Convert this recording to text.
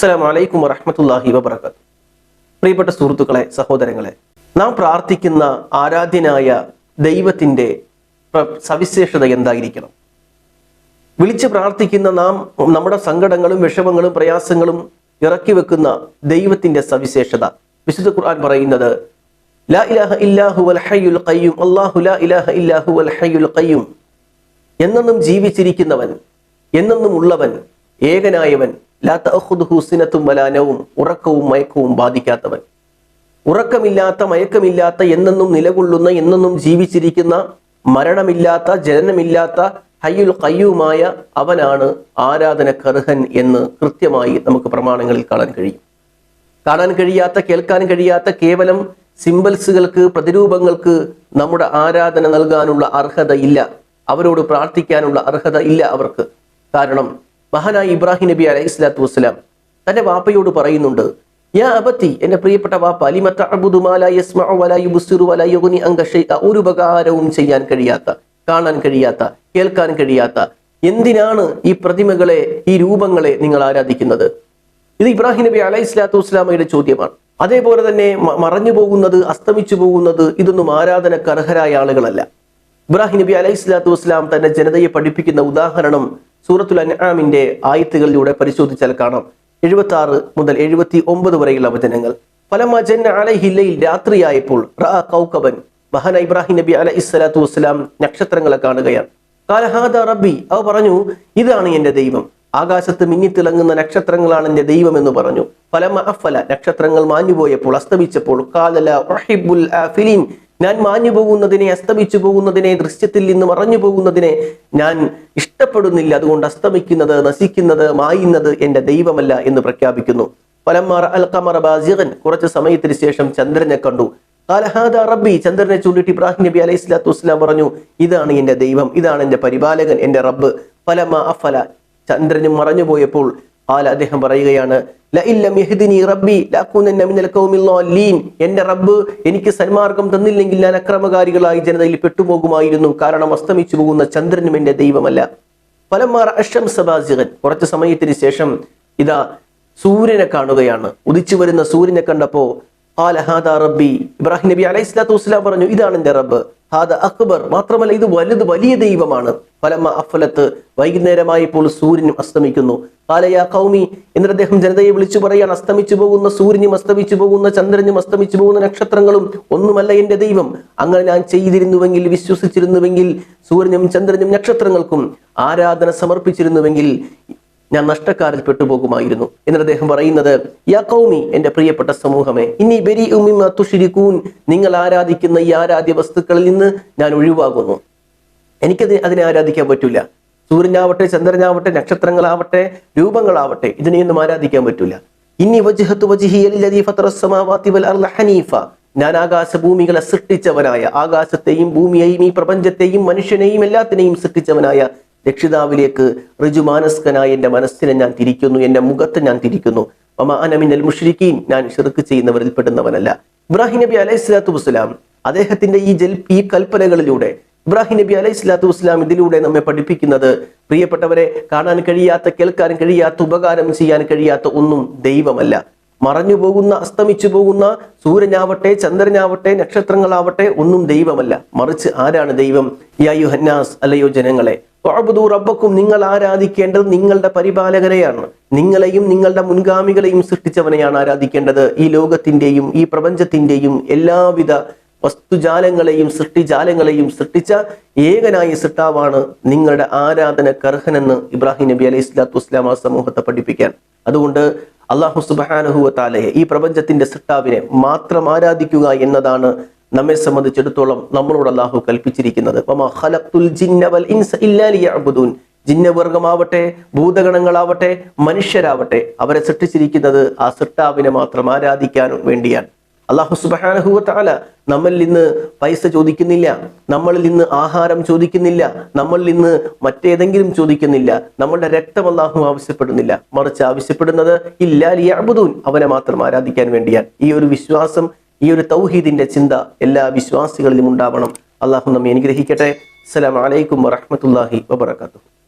അസ്സലാമു അലൈക്കും വറഹ്മത്തുള്ളാഹി വബറകാത്ത് പ്രിയപ്പെട്ട സുഹൃത്തുക്കളെ സഹോദരങ്ങളെ നാം പ്രാർത്ഥിക്കുന്ന ആരാധ്യനായ ദൈവത്തിന്റെ സവിശേഷത എന്തായിരിക്കണം? വിളിച്ച് പ്രാർത്ഥിക്കുന്ന നാം നമ്മുടെ സങ്കടങ്ങളും വിഷമങ്ങളും പ്രയാസങ്ങളും ഇറക്കി വെക്കുന്ന ദൈവത്തിന്റെ സവിശേഷത. വിശുദ്ധ ഖുർആൻ പറയുന്നത് ലാ ഇലാഹ ഹയ്യുൽ ഖയ്യൂം അല്ലാഹു ലാ ഇലാഹ ഹയ്യുൽ ഖയ്യൂം. എന്നെന്നും ജീവിച്ചിരിക്കുന്നവൻ എന്നെന്നും ഉള്ളവൻ ഏകനായവൻ ലാ തഅഖുദുഹു സിനത്തും വലാ നൗം ഉറക്കവും മയക്കവും ബാധിക്കാത്തവൻ. ഉറക്കമില്ലാത്ത മയക്കമില്ലാത്ത എന്നെന്നും നിലകൊള്ളുന്ന എന്നെന്നും ജീവിച്ചിരിക്കുന്ന മരണമില്ലാത്ത ജനനമില്ലാത്ത ഹയ്യുൽ കയ്യുമായ അവനാണ് ആരാധന കർഹൻ എന്ന് കൃത്യമായി നമുക്ക് പ്രമാണങ്ങളിൽ കാണാൻ കഴിയും. കാണാൻ കഴിയാത്ത കേൾക്കാൻ കഴിയാത്ത കേവലം സിംബൽസുകൾക്ക് പ്രതിരൂപങ്ങൾക്ക് നമ്മുടെ ആരാധന നൽകാനുള്ള അർഹത ഇല്ല അവരോട് പ്രാർത്ഥിക്കാനുള്ള അർഹത ഇല്ല അവർക്ക്. കാരണം മഹാനായ ഇബ്രാഹിം നബി അലൈഹി സ്വലാത്തു വസ്സലാം തന്റെ വാപ്പയോട് പറയുന്നുണ്ട് യാ അബത്തി എന്റെ പ്രിയപ്പെട്ട വാപ്പ ഒരു ഉപകാരവും ചെയ്യാൻ കഴിയാത്ത കാണാൻ കഴിയാത്ത കേൾക്കാൻ കഴിയാത്ത എന്തിനാണ് ഈ പ്രതിമകളെ ഈ രൂപങ്ങളെ നിങ്ങൾ ആരാധിക്കുന്നത്? ഇത് ഇബ്രാഹിം നബി അലൈഹി സ്വലാത്തു വസ്സലാമയുടെ ചോദ്യമാണ്. അതേപോലെ തന്നെ മറഞ്ഞു പോകുന്നത് അസ്തമിച്ചു പോകുന്നത് ഇതൊന്നും ആരാധന അർഹരായ ആളുകളല്ല. ഇബ്രാഹിം നബി അലൈഹി സ്വലാത്തു വസ്സലാം തന്റെ ജനതയെ പഠിപ്പിക്കുന്ന ഉദാഹരണം സൂറത്തുൽ അൻആമിന്റെ ആയത്തുകളിലൂടെ പരിശോധിച്ചാൽ കാണാം. എഴുപത്തി ആറ് മുതൽ എഴുപത്തി ഒമ്പത് വരെയുള്ള വചനങ്ങൾ. ഫലമ രാത്രിയായപ്പോൾ റഅ കൗകബൻ മഹാന ഇബ്രാഹിം നബി അല ഇസ്ലാത്തു വസ്സലാം നക്ഷത്രങ്ങളെ കാണുകയാണ്. കാലഹാദ റബ്ബി അവ പറഞ്ഞു ഇതാണ് എന്റെ ദൈവം. ആകാശത്ത് മിന്നിത്തിളങ്ങുന്ന നക്ഷത്രങ്ങളാണ് എന്റെ ദൈവം എന്ന് പറഞ്ഞു. ഫലമ അഫല നക്ഷത്രങ്ങൾ മാഞ്ഞുപോയപ്പോൾ അസ്തമിച്ചപ്പോൾ കാലല ഫിലിൻ ഞാൻ മാഞ്ഞു പോകുന്നതിനെ അസ്തമിച്ചു പോകുന്നതിനെ ദൃശ്യത്തിൽ നിന്ന് മറഞ്ഞു പോകുന്നതിനെ ഞാൻ ഇഷ്ടപ്പെടുന്നില്ല. അതുകൊണ്ട് അസ്തമിക്കുന്നത് നശിക്കുന്നത് മായുന്നത് എന്റെ ദൈവമല്ല എന്ന് പ്രഖ്യാപിക്കുന്നു. പലമാർ അൽ കമർ ബാസിഗൻ കുറച്ച് സമയത്തിന് ശേഷം ചന്ദ്രനെ കണ്ടു. കാലഹാദ റബ്ബി ചന്ദ്രനെ ചൂണ്ടിട്ട് ഇബ്രാഹിം നബി അലൈഹി സ്വലാത്തു വസ്സലാം പറഞ്ഞു ഇതാണ് എന്റെ ദൈവം ഇതാണ് എന്റെ പരിപാലകൻ എന്റെ റബ്ബ്. പലമ അഫല. ചന്ദ്രനും മറഞ്ഞു പോയപ്പോൾ ആല അദ്ദേഹം പറയുകയാണ് എന്റെ റബ്ബ് എനിക്ക് സന്മാർഗം തന്നില്ലെങ്കിൽ ഞാൻ അക്രമകാരികളായി ജനതയിൽ പെട്ടുപോകുമായിരുന്നു. കാരണം അസ്തമിച്ചു പോകുന്ന ചന്ദ്രനും എന്റെ ദൈവമല്ല. പലമാറ അഷം സബാസികൻ കുറച്ച് സമയത്തിന് ശേഷം ഇതാ സൂര്യനെ കാണുകയാണ്. ഉദിച്ചു വരുന്ന സൂര്യനെ കണ്ടപ്പോ ആല ഹാദ റബ്ബി. ഇബ്രാഹിം നബി അലൈഹി വസ്സലാം പറഞ്ഞു ഇതാണ് എന്റെ റബ്ബ്. ഹാദ അക്ബർ. മാത്രമല്ല ഇത് വലുത് വലിയ ദൈവമാണ്. ഫലമ്മ അഫലത്ത് വൈകുന്നേരമായപ്പോൾ സൂര്യനും അസ്തമിക്കുന്നു. കാലയാ കൗമി എന്നിട്ട് അദ്ദേഹം ജനതയെ വിളിച്ചു പറയാൻ അസ്തമിച്ചു പോകുന്ന സൂര്യനും അസ്തമിച്ചു പോകുന്ന ചന്ദ്രനും അസ്തമിച്ചു പോകുന്ന നക്ഷത്രങ്ങളും ഒന്നുമല്ല എന്റെ ദൈവം. അങ്ങനെ ഞാൻ ചെയ്തിരുന്നുവെങ്കിൽ വിശ്വസിച്ചിരുന്നുവെങ്കിൽ സൂര്യനും ചന്ദ്രനും നക്ഷത്രങ്ങൾക്കും ആരാധന സമർപ്പിച്ചിരുന്നുവെങ്കിൽ ഞാൻ നഷ്ടക്കാരിൽ പെട്ടുപോകുമായിരുന്നു. എന്നിട്ട് അദ്ദേഹം പറയുന്നത് യാ കൗമി എന്റെ പ്രിയപ്പെട്ട സമൂഹമേ ഇനി ബരി തുഷിരിക്കൂൻ നിങ്ങൾ ആരാധിക്കുന്ന ഈ ആരാധ്യ വസ്തുക്കളിൽ നിന്ന് ഞാൻ ഒഴിവാകുന്നു. എനിക്കത് അതിനെ ആരാധിക്കാൻ പറ്റൂല. സൂര്യനാവട്ടെ ചന്ദ്രനാവട്ടെ നക്ഷത്രങ്ങളാവട്ടെ രൂപങ്ങളാവട്ടെ ഇതിനെയൊന്നും ആരാധിക്കാൻ പറ്റൂല. ഇനി വജിഹത്ത് ഹനീഫ. ഞാൻ ആകാശഭൂമികളെ സൃഷ്ടിച്ചവനായ ആകാശത്തെയും ഭൂമിയെയും ഈ പ്രപഞ്ചത്തെയും മനുഷ്യനെയും എല്ലാത്തിനെയും സൃഷ്ടിച്ചവനായ രക്ഷിതാവിലേക്ക് ഋജുമാനസ്കനായ എന്റെ മനസ്സിനെ ഞാൻ തിരിക്കുന്നു എന്റെ മുഖത്തെ ഞാൻ തിരിക്കുന്നു. മമ അനമിനൽ ഞാൻ ഷിർക്ക് ചെയ്യുന്നവരിൽ പെടുന്നവനല്ല ഇബ്രാഹിം നബി അലൈഹി സ്വലാത്തു വസ്സലാം അദ്ദേഹത്തിന്റെ ഈ ജൽ ഈ കൽപ്പനകളിലൂടെ ഇബ്രാഹിം നബി അലൈഹി സ്വലാത്തു വസ്സലാം ഇതിലൂടെ നമ്മെ പഠിപ്പിക്കുന്നത് പ്രിയപ്പെട്ടവരെ കാണാൻ കഴിയാത്ത കേൾക്കാൻ കഴിയാത്ത ഉപകാരം ചെയ്യാൻ കഴിയാത്ത ഒന്നും ദൈവമല്ല. മറഞ്ഞു പോകുന്ന അസ്തമിച്ചു പോകുന്ന സൂര്യനാവട്ടെ ചന്ദ്രനാവട്ടെ നക്ഷത്രങ്ങളാവട്ടെ ഒന്നും ദൈവമല്ല. മറിച്ച് ആരാണ് ദൈവം? യായു ഹന്നാസ് അല്ലയോ ജനങ്ങളെ. വഅബ്ദു റബ്ബക്കും നിങ്ങൾ ആരാധിക്കേണ്ടത് നിങ്ങളുടെ പരിപാലകരെയാണ്. നിങ്ങളെയും നിങ്ങളുടെ മുൻഗാമികളെയും സൃഷ്ടിച്ചവനെയാണ് ആരാധിക്കേണ്ടത്. ഈ ലോകത്തിന്റെയും ഈ പ്രപഞ്ചത്തിന്റെയും എല്ലാവിധ വസ്തുജാലങ്ങളെയും സൃഷ്ടിജാലങ്ങളെയും സൃഷ്ടിച്ച ഏകനായ സൃഷ്ടാവാണ് നിങ്ങളുടെ ആരാധന കർഹനെന്ന് ഇബ്രാഹിം നബി അലൈഹി സ്വലാത്തു വസ്സലാം ആ സമൂഹത്തെ പഠിപ്പിക്കാൻ. അതുകൊണ്ട് അള്ളാഹു സുബാനുഹുവത്താലയെ ഈ പ്രപഞ്ചത്തിന്റെ സൃഷ്ടാവിനെ മാത്രം ആരാധിക്കുക എന്നതാണ് നമ്മെ സംബന്ധിച്ചിടത്തോളം നമ്മളോട് അള്ളാഹു കൽപ്പിച്ചിരിക്കുന്നത്. ജിന്നവർഗമാവട്ടെ ഭൂതഗണങ്ങളാവട്ടെ മനുഷ്യരാവട്ടെ അവരെ സൃഷ്ടിച്ചിരിക്കുന്നത് ആ സൃഷ്ടാവിനെ മാത്രം ആരാധിക്കാനും വേണ്ടിയാണ്. അള്ളാഹു സുബാനഹുവല നമ്മളിൽ നിന്ന് പൈസ ചോദിക്കുന്നില്ല നമ്മളിൽ നിന്ന് ആഹാരം ചോദിക്കുന്നില്ല നമ്മളിൽ നിന്ന് മറ്റേതെങ്കിലും ചോദിക്കുന്നില്ല നമ്മളുടെ രക്തം അള്ളാഹു ആവശ്യപ്പെടുന്നില്ല. മറിച്ച് ആവശ്യപ്പെടുന്നത് ഇല്ലാലിയബുദൂൻ അവനെ മാത്രം ആരാധിക്കാൻ വേണ്ടിയാണ്. ഈ ഒരു വിശ്വാസം ഈ ഒരു തൗഹീദിന്റെ ചിന്ത എല്ലാ വിശ്വാസികളിലും ഉണ്ടാവണം. അള്ളാഹു നമ്മെ അനുഗ്രഹിക്കട്ടെ. അസ്സലാമു വലൈക്കും വറഹ്മത്തുള്ളാഹി വബറകാതുഹു.